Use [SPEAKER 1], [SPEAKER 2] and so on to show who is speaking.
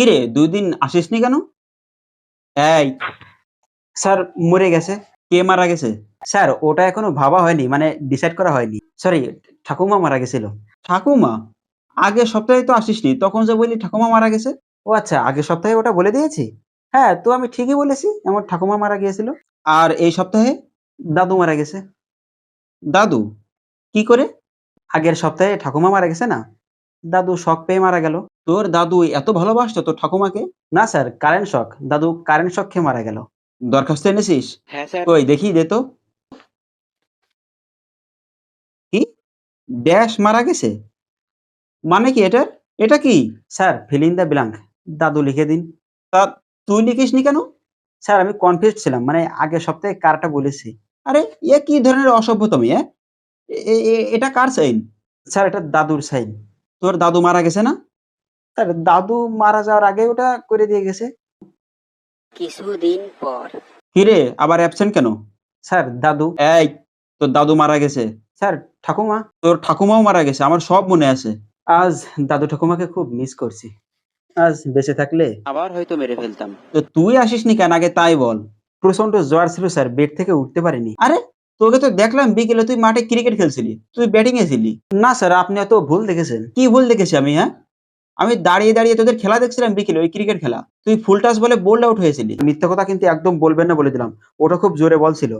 [SPEAKER 1] কি রে দুই দিন আসিসনি কেন? এই, স্যার, মরে গেছে। কে মারা গেছে? স্যার, ওটা এখনও ভাবা হয়নি মানে ডিসাইড করা হয়নি। সরি ঠাকুমা মারা গেছিল। ঠাকুমা? আগের সপ্তাহে তো আসিসনি, তখন যে বলি ঠাকুমা মারা গেছে? ও আচ্ছা আগের সপ্তাহে ওটা বলে দিয়েছি? হ্যাঁ তো আমি ঠিকই বলেছি, আমার ঠাকুমা মারা গিয়েছিল। আর এই সপ্তাহে? দাদু মারা গেছে। দাদু? কি করে? আগের সপ্তাহে ঠাকুমা মারা গেছে না? দাদু শখ পেয়ে মারা গেল। তোর দাদু এত ভালোবাসতো তোর ঠাকুমাকে? না স্যার কারেন্ট শখ দাদু কারেন্ট শখ খেয়ে মারা গেল। দরখাস্ত এনেছিস?
[SPEAKER 2] হ্যাঁ স্যার।
[SPEAKER 1] ওই দেখি দে তো। কি? ড্যাশ মারা গেছে? মানে কি এটার? এটা কি? Sir fill in the blank দাদু লিখে দিন। তা তুই লিখিস নি কেন? স্যার আমি কনফিউজ ছিলাম। মানে আগের সপ্তাহে কারটা বলেছি। আরে এ কি ধরনের অসভ্যতমি এ- এ- এটা কার সাইন স্যার এটা দাদুর সাইন তোর দাদু মারা গেছে না? স্যার দাদু মারা যাওয়ার আগে ওটা করে দিয়ে গেছে।
[SPEAKER 2] কিছুদিন পর।
[SPEAKER 1] কিরে আবার অ্যাবসেন্ট কেন? স্যার দাদু। এই তোর দাদু মারা গেছে। স্যার ঠাকুমা। তোর ঠাকুমাও মারা গেছে আমার সব মনে আছে। আজ দাদু ঠাকুমাকে খুব মিস করছি। আজ বেঁচে থাকলে
[SPEAKER 2] আবার হয়তো মেরে ফেলতাম।
[SPEAKER 1] তো তুই আসিসনি কেন? আগে তাই বল। প্রচণ্ড জ্বর ছিল স্যার বেড থেকে উঠতে পারিনি। আরে তোকে তো দেখলাম বিকেলে তুই মাঠে ক্রিকেট খেলছিলি, তুই ব্যাটিং এ ছিলি। না স্যার আপনি এত ভুল দেখেছেন। কি ভুল দেখেছি আমি হ্যাঁ? আমি দাঁড়িয়ে দাঁড়িয়ে তোদের খেলা দেখছিলাম বিকেলে, ওই ক্রিকেট খেলা। তুই ফুল টাস বলে বোল্ড আউট হয়েছিলি। মিথ্যা কথা কিন্তু একদম বলবেন না বলে দিলাম। ওটা খুব জোরে বল ছিল।